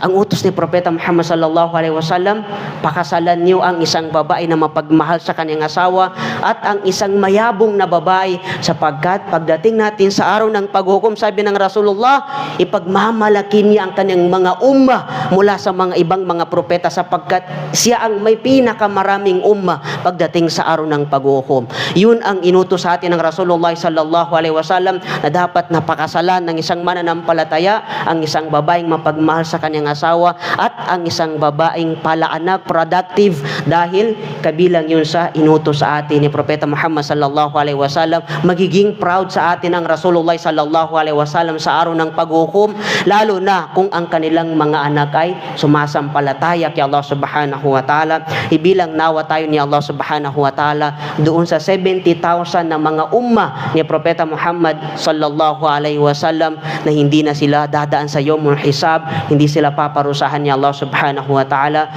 ang utos ni Propeta Muhammad sallallahu alaihi wasallam, pakasalan niyo ang isang babae na mapagmahal sa kanyang asawa at ang isang mayabong na babae sapagkat pagdating natin sa araw ng paghukom, sabi ng Rasulullah, ipagmamalaki niya ang kanyang mga umma mula sa mga ibang mga propeta sapagkat siya ang may pinakamaraming umma pagdating sa araw ng paghukom. Yun ang inutos sa atin ng Rasulullah sallallahu alaihi wasallam na dapat napakasalan ng isang mananampalataya ang isang babaeng mapagmahal sa kanyang asawa at ang isang babaeng palaanak, productive dahil kabilang yun sa inutos sa atin ni Propeta Muhammad sallallahu alaihi wasallam. Magiging proud sa atin ang Rasulullah sallallahu alaihi wasallam sa araw ng paghukom lalo na kung ang kanilang mga anak ay sumasampalataya kay Allah subhanahu wa ta'ala. Ibilang nawa tayo ni Allah subhanahu wa ta'ala doon sa 70,000 na mga umma ni Propeta Muhammad sallallahu alaihi wasallam na hindi na sila dadaan sa yomul hisab, hindi sila paparusahan ni Allah subhanahu wa ta'ala